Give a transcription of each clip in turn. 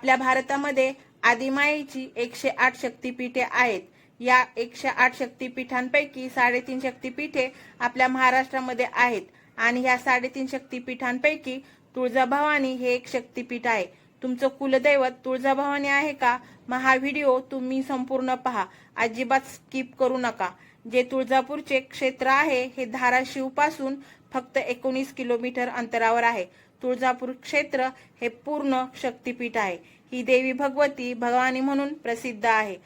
आपल्या भारतामध्ये आदिमाईची एकशे आठ शक्तीपीठे आहेत. या एकशे आठ शक्तीपीठांपैकी साडेतीन शक्तीपीठे आपल्या महाराष्ट्रामध्ये आहेत आणि ह्या साडेतीन शक्तीपीठांपैकी तुळजाभवानी हे एक शक्तीपीठ आहे. तुमचं कुलदैवत तुळजाभवानी आहे का? मग व्हिडिओ तुम्ही संपूर्ण पहा. अजिबात स्किप करू नका. जे तुळजापूरचे क्षेत्र आहे हे धाराशिवपासून फक्त एकोणीस किलोमीटर अंतरावर आहे. तुळजापूर क्षेत्र हे पूर्ण शक्तिपीठ आहे. ही देवी भगवती भवानी म्हणून प्रसिद्ध आहे.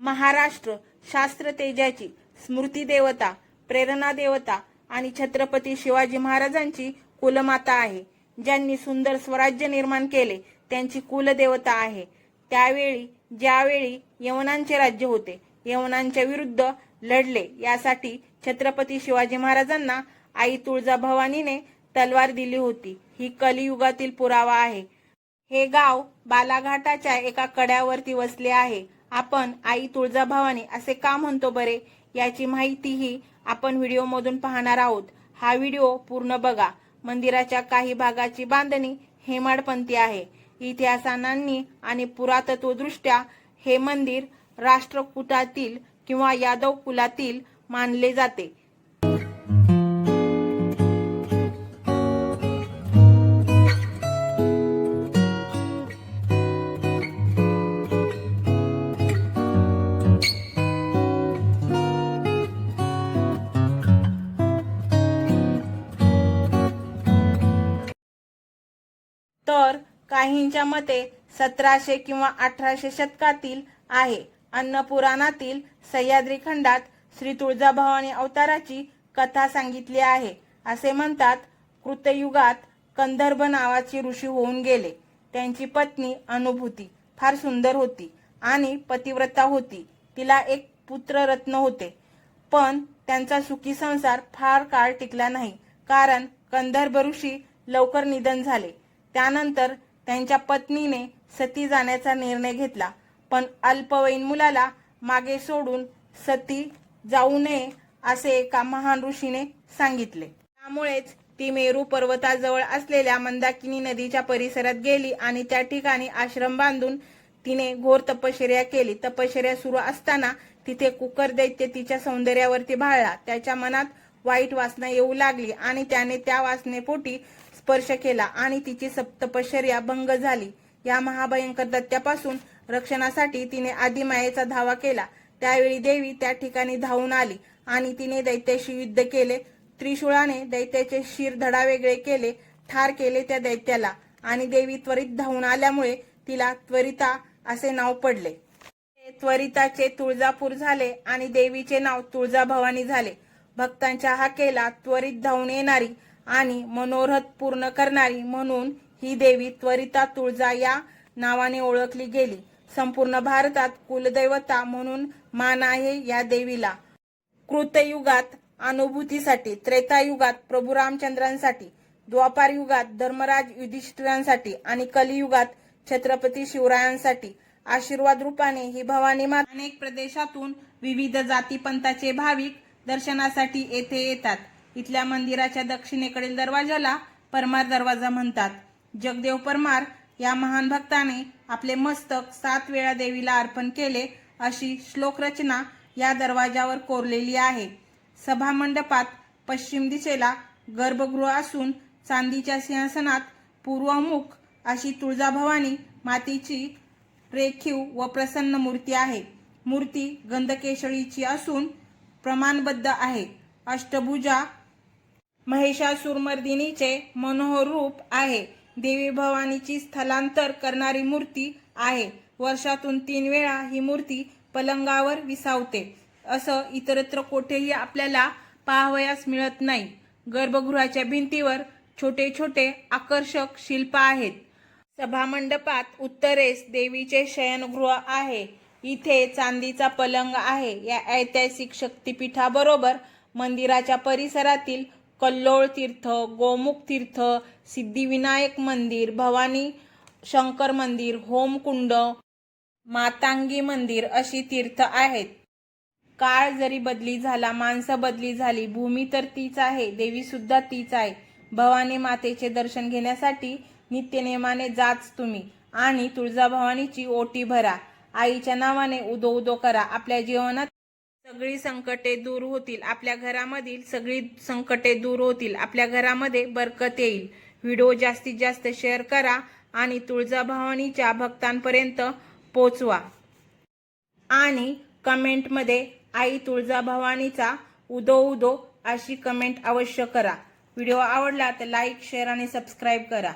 महाराष्ट्र शास्त्र तेजाची स्मृती देवता प्रेरणा देवता आणि छत्रपती शिवाजी महाराजांची कुलमाता आहे. ज्यांनी सुंदर स्वराज्य निर्माण केले त्यांची कुलदेवता आहे. त्यावेळी ज्यावेळी यवनांचे राज्य होते यवनांच्या विरुद्ध लढले यासाठी छत्रपती शिवाजी महाराजांना आई तुळजाभवानीने तलवार दिली होती. ही कलियुगातील पुरावा आहे. हे गाव बालाघाटाच्या एका कड्यावरती वसले आहे. आपण आई तुळजाभवानी असे का म्हणतो बरे? याची माहितीही आपण व्हिडिओमधून पाहणार आहोत. हा व्हिडिओ पूर्ण बघा. मंदिराच्या काही भागाची बांधणी हेमाडपंथी आहे. इतिहासानांनी आणि पुरातत्वदृष्ट्या हे मंदिर राष्ट्रकुटातील किंवा यादव कुलातील मानले जाते. तर काहींच्या मते सतराशे किंवा अठराशे शतकातील आहे. अन्नपुराणातील सह्याद्री खंडात श्री तुळजाभवानी अवताराची कथा सांगितली आहे. असे म्हणतात कृतयुगात कंदर्भ नावाची ऋषी होऊन गेले. त्यांची पत्नी अनुभूती फार सुंदर होती आणि पतिव्रता होती. तिला एक पुत्र रत्न होते. पण त्यांचा सुखी संसार फार काळ टिकला नाही. कारण कंदर्भ ऋषी लवकर निधन झाले. त्यानंतर त्यांच्या पत्नीने सती जाण्याचा निर्णय घेतला. पण अल्पवयीन मुलाला मागे सोडून सती जाऊ नये असे एका महान ऋषीने सांगितले. त्यामुळेच ती मेरू पर्वताजवळ असलेल्या मंदाकिनी नदीच्या परिसरात गेली आणि त्या ठिकाणी आश्रम बांधून तिने घोर तपश्चर्या केली. तपश्चर्या सुरू असताना तिथे कुकर दैत्य तिच्या सौंदर्यावरती भाळला. त्याच्या मनात वाईट वासना येऊ लागली आणि त्याने त्या वासनेपोटी स्पर्श केला आणि तिची सप्तपश्चर्या भंग झाली. या महाभयंकर दत्त्यापासून रक्षणासाठी तिने आदिमायेचा धावा केला. त्यावेळी देवी त्या ठिकाणी धावून आली आणि तिने दैत्याशी युद्ध केले. त्रिशूळाने दैत्याचे शिर धडा वेगळे केले ठार केले त्या दैत्याला आणि देवी त्वरित धावून आल्यामुळे तिला त्वरिता असे नाव पडले. ते त्वरिताचे तुळजापूर झाले आणि देवीचे नाव तुळजाभवानी झाले. भक्तांच्या हाकेला त्वरित धावून येणारी आणि मनोरथ पूर्ण करणारी म्हणून ही देवी त्वरिता तुळजा या नावाने ओळखली गेली. संपूर्ण भारतात कुलदैवता म्हणून मान आहे या देवीला. कृतयुगात अनुभूतीसाठी त्रेतायुगात प्रभू रामचंद्रांसाठी द्वापार युगात धर्मराज युधिष्ठिरांसाठी आणि कलियुगात छत्रपती शिवरायांसाठी आशीर्वाद रूपाने ही भवानी माता अनेक प्रदेशातून विविध जातीपंथाचे भाविक दर्शनासाठी येथे येतात. इथल्या मंदिराच्या दक्षिणेकडील दरवाजाला परमार दरवाजा म्हणतात. जगदेव परमार या महान भक्ताने आपले मस्तक सात वेळा देवीला अर्पण केले अशी श्लोक रचना या दरवाजावर कोरलेली आहे. सभा मंडपात पश्चिम दिशेला गर्भगृह असून चांदीच्या सिंहासनात पूर्वमुख अशी तुळजाभवानी मातीची रेखीव व प्रसन्न मूर्ती आहे. मूर्ती गंधकेशळीची असून प्रमाणबद्ध आहे. अष्टभुजा महिषासुरमर्दिनीचे मनोहर रूप आहे. देवी भवानीची स्थलांतर करणारी मूर्ती आहे. वर्षातून तीन वेळा ही मूर्ती पलंगावर विसावते. असं इतरत्र कोठेही आपल्याला पाहावयास मिळत नाही. गर्भगृहाच्या भिंतीवर छोटे छोटे आकर्षक शिल्प आहेत. सभामंडपात उत्तरेस देवीचे शयनगृह आहे. इथे चांदीचा पलंग आहे. या ऐतिहासिक शक्तिपीठाबरोबर मंदिराच्या परिसरातील कल्लोळ तीर्थ गोमुख तीर्थ सिद्धिविनायक मंदिर भवानी शंकर मंदिर होमकुंड मातांगी मंदिर अशी तीर्थ आहेत. काळ जरी बदली झाला माणसं बदली झाली भूमी तर तीच आहे देवी सुद्धा तीच आहे. भवानी मातेचे दर्शन घेण्यासाठी नित्यनेमाने जाच तुम्ही आणि तुळजाभवानीची ओटी भरा. आईच्या नावाने उदो उदो करा. आपल्या जीवनात सगळी संकटे दूर होतील. आपल्या घरामधील सगळी संकटे दूर होतील. आपल्या घरामध्ये बरकत येईल. व्हिडिओ जास्तीत जास्त शेअर करा आणि तुळजाभवानीच्या भक्तांपर्यंत पोचवा. आणि कमेंटमध्ये आई तुळजाभवानीचा उदो उदो अशी कमेंट अवश्य करा. व्हिडिओ आवडला तर लाईक शेअर आणि सबस्क्राईब करा.